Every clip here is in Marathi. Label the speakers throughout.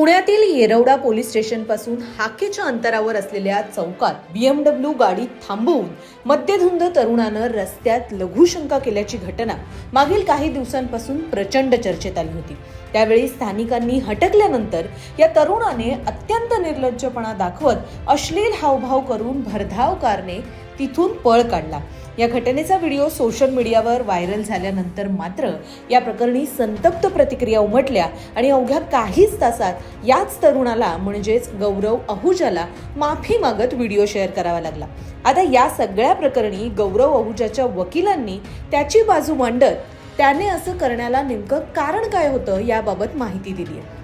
Speaker 1: पुण्यातील येरवडा पोलीस स्टेशनपासून हाकेच्या अंतरावर असलेल्या चौकात बीएमडब्ल्यू गाडी थांबवून मद्यधुंद तरुणानं रस्त्यात लघुशंका केल्याची घटना मागील काही दिवसांपासून प्रचंड चर्चेत आली होती. त्यावेळी स्थानिकांनी हटकल्यानंतर या तरुणाने अत्यंत निर्लज्जपणा दाखवत अश्लील हावभाव करून भरधाव कारने तिथून पळ काढला. या घटनेचा व्हिडिओ सोशल मीडियावर व्हायरल झाल्यानंतर मात्र या प्रकरणी संतप्त प्रतिक्रिया उमटल्या आणि अवघ्या काहीच तासात याच तरुणाला म्हणजेच गौरव अहुजाला माफी मागत व्हिडिओ शेअर करावा लागला. आता या सगळ्या प्रकरणी गौरव अहुजाच्या वकिलांनी त्याची बाजू मांडत त्याने असं करण्याला नेमकं कारण काय होतं याबाबत माहिती दिली आहे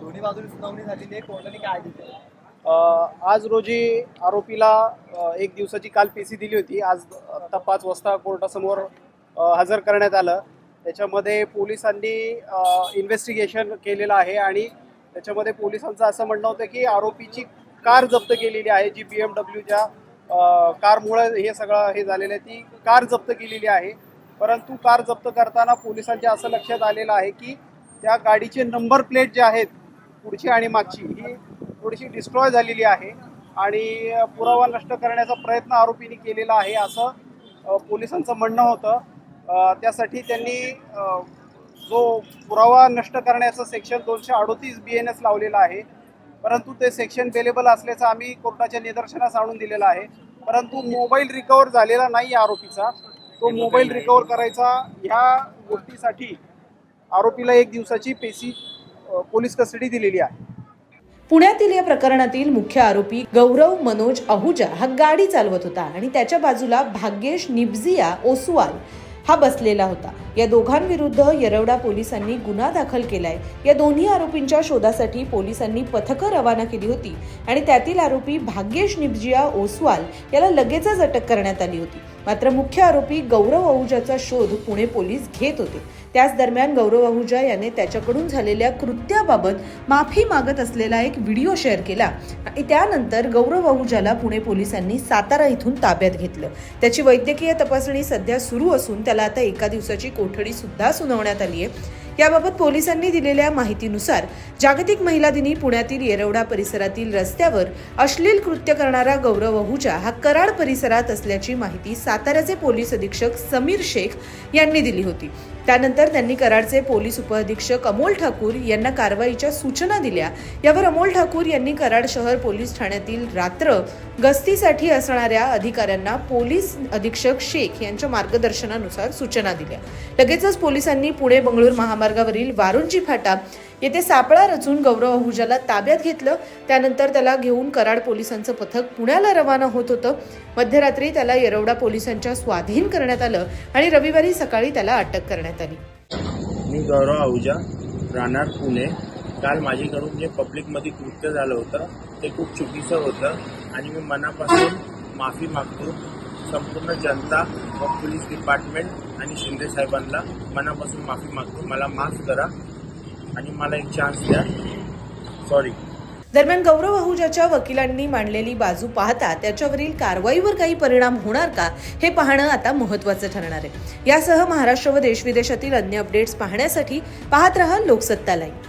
Speaker 2: दोन्ही बाजूने सुनावणी झालेली आहे. कोर्टाने काय दिलं
Speaker 3: आज रोजी आरोपीला एक दिवसाची काल पी दिली होती. आज आत्ता पाच वाजता कोर्टासमोर हजर करण्यात आलं. त्याच्यामध्ये पोलिसांनी इन्व्हेस्टिगेशन केलेलं आहे आणि त्याच्यामध्ये पोलिसांचं असं म्हणणं होतं की आरोपीची कार जप्त केलेली आहे जी बी एम डब्ल्यूच्या कारमुळे हे सगळं हे झालेलं आहे ती कार जप्त केलेली आहे. परंतु कार जप्त करताना पोलिसांच्या असं लक्षात आलेलं आहे की त्या गाडीचे नंबर प्लेट जे आहेत पुढची आणि मागची ही थोडीशी डिस्ट्रॉय झालेली आहे. आणि पुरावा नष्ट करण्याचा प्रयत्न आरोपींनी केलेला आहे असं पोलिसांचं म्हणणं होतं. त्यासाठी त्यांनी जो पुरावा नष्ट करण्याचं सेक्शन दोनशे अडोतीस बी एन एस लावलेलं आहे. परंतु ते सेक्शन बेलेबल असल्याचं आम्ही कोर्टाच्या निदर्शनास आणून दिलेलं आहे. परंतु मोबाईल रिकवर झालेला नाही आहे आरोपीचा. तो मोबाईल रिकवर करायचा ह्या गोष्टीसाठी आरोपीला एक दिवसाची पेशी अ, पोलीस कस्टडी दिलेली आहे.
Speaker 1: पुण्यातील या प्रकरणातील मुख्य आरोपी गौरव मनोज आहुजा हा गाडी चालवत होता आणि त्याच्या बाजूला भाग्येश निबझिया ओसवाल हा बसलेला होता. या दोघांविरुद्ध येरवडा पोलिसांनी गुन्हा दाखल केलाय. या दोन्ही आरोपींच्या शोधासाठी पोलिसांनी पथकं रवाना केली होती आणि त्यातील आरोपी भाग्येश निबजिया ओसवाल याला लगेचच अटक करण्यात आली होती. मात्र मुख्य आरोपी गौरव आहुजाचा शोध पुणे पोलीस घेत होते. त्याच दरम्यान गौरव आहुजा याने त्याच्याकडून झालेल्या कृत्याबाबत माफी मागत असलेला एक व्हिडिओ शेअर केला. आणि त्यानंतर गौरव आहुजाला पुणे पोलिसांनी सातारा इथून ताब्यात घेतलं. त्याची वैद्यकीय तपासणी सध्या सुरू असून त्याला आता एका दिवसाची कोठडी सुद्धा सुनावण्यात आली आहे याबाबत पोलिसांनी दिलेल्या माहितीनुसार जागतिक महिला दिनी पुण्यातील येरवडा परिसरातील रस्त्यावर अश्लील कृत्य करणारा गौरव अहुजा हा कराड परिसरात असल्याची माहिती साताऱ्याचे पोलीस अधीक्षक समीर शेख यांनी दिली होती. त्यानंतर त्यांनी कराडचे पोलीस उपअधीक्षक अमोल ठाकूर यांना कारवाईच्या सूचना दिल्या. यावर अमोल ठाकूर यांनी कराड शहर पोलीस ठाण्यातील रात्र गस्तीसाठी असणाऱ्या अधिकाऱ्यांना पोलीस अधीक्षक शेख यांच्या मार्गदर्शनानुसार सूचना दिल्या. लगेचच पोलिसांनी पुणे बंगळूर महामार्गावरील वारुंजी फाटा येथे सापळा रचून गौरव अहुजाला ताब्यात घेतलं. त्यानंतर त्याला घेऊन कराड पोलिसांचं पथक पुण्याला रवाना होत होतं. मध्यरात्री त्याला येरवडा पोलिसांच्या स्वाधीन करण्यात आलं आणि रविवारी सकाळी त्याला अटक करण्यात आली.
Speaker 4: मी गौरव आहुजा राहणार पुणे. काल माझ्याकडून जे पब्लिकमध्ये कृत्य झालं होतं ते खूप चुकीचं होतं आणि मी मनापासून माफी मागतो. संपूर्ण जनता व पोलीस डिपार्टमेंट आणि शिंदे साहेबांना मनापासून माफी मागतो. मला माफ करा आणि मला एक चान्स द्या. सॉरी
Speaker 1: दरम्यान गौरव आहुजाच्या वकिलांनी मांडलेली बाजू पाहता त्याच्यावरील कारवाईवर काही परिणाम होणार का हे पाहणं आता महत्वाचं ठरणार आहे. यासह महाराष्ट्र व देशविदेशातील अन्य अपडेट्स पाहण्यासाठी पाहत रहा लोकसत्ता लाईव्ह